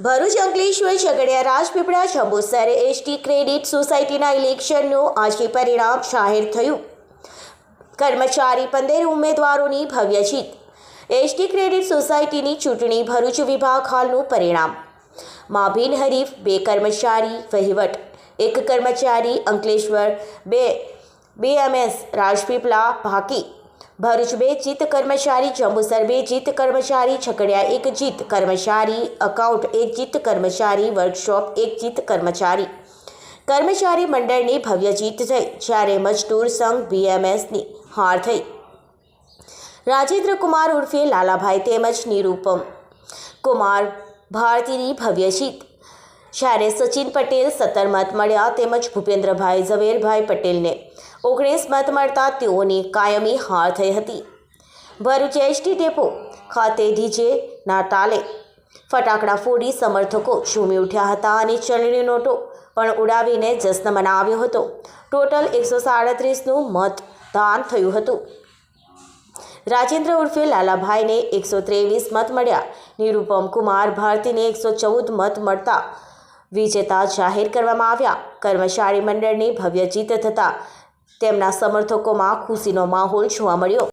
Bharuch Ankleshwar Jhagadia Rajpipla Jambusar ST credit સોસાયટીના ઇલેક્શનનું આજે પરિણામ જાહેર થયું. કર્મચારી પંદર ઉમેદવારોની ભવ્ય જીત. એસટી ક્રેડિટ સોસાયટીની ચૂંટણી ભરૂચ વિભાગ હાલનું પરિણામ. માં હરીફ, બે કર્મચારી, વહીવટ. એક કર્મચારી અંકલેશ્વર, બે બીએમએસ રાજપીપળા ભાકી ભરૂચ બે જીત કર્મચારી, જંબુસર બે જીત કર્મચારી, છકડિયા એક જીત કર્મચારી, અકાઉન્ટ એક જીત કર્મચારી, વર્કશોપ એક જીત કર્મચારી. કર્મચારી મંડળની ભવ્ય જીત થઈ, જ્યારે મજદૂર સંઘ બીએમએસની હાર થઈ. રાજેન્દ્ર કુમાર ઉર્ફે લાલાભાઈ તેમજ નિરૂપમ કુમાર ભારતીની ભવ્ય જીત. જ્યારે સચિન પટેલ સત્તર મત મળ્યા તેમજ ભૂપેન્દ્રભાઈ ઝવેરભાઈ પટેલને ઓગણીસ મત મળતા તેઓની કાયમી હાર થઈ હતી. ભરૂચ એસટી ડેપો ખાતે ડીજેના તાલે ફટાકડા ફોડી સમર્થકો ઝૂમી ઉઠ્યા હતા અને ચલણી નોટો પણ ઉડાવીને જશ્ન મનાવ્યો હતો. ટોટલ એકસો સાડત્રીસનું મતદાન થયું હતું. રાજેન્દ્ર ઉર્ફે લાલાભાઈને એકસો ત્રેવીસ મત મળ્યા. નિરૂપમ કુમાર ભારતીને એકસો ચૌદ મત મળતા વિજેતા જાહેર કરવામાં આવ્યા. કર્મચારી મંડળની ભવ્ય જીત થતાં તેમના સમર્થકોમાં ખુશીનો માહોલ જોવા મળ્યો.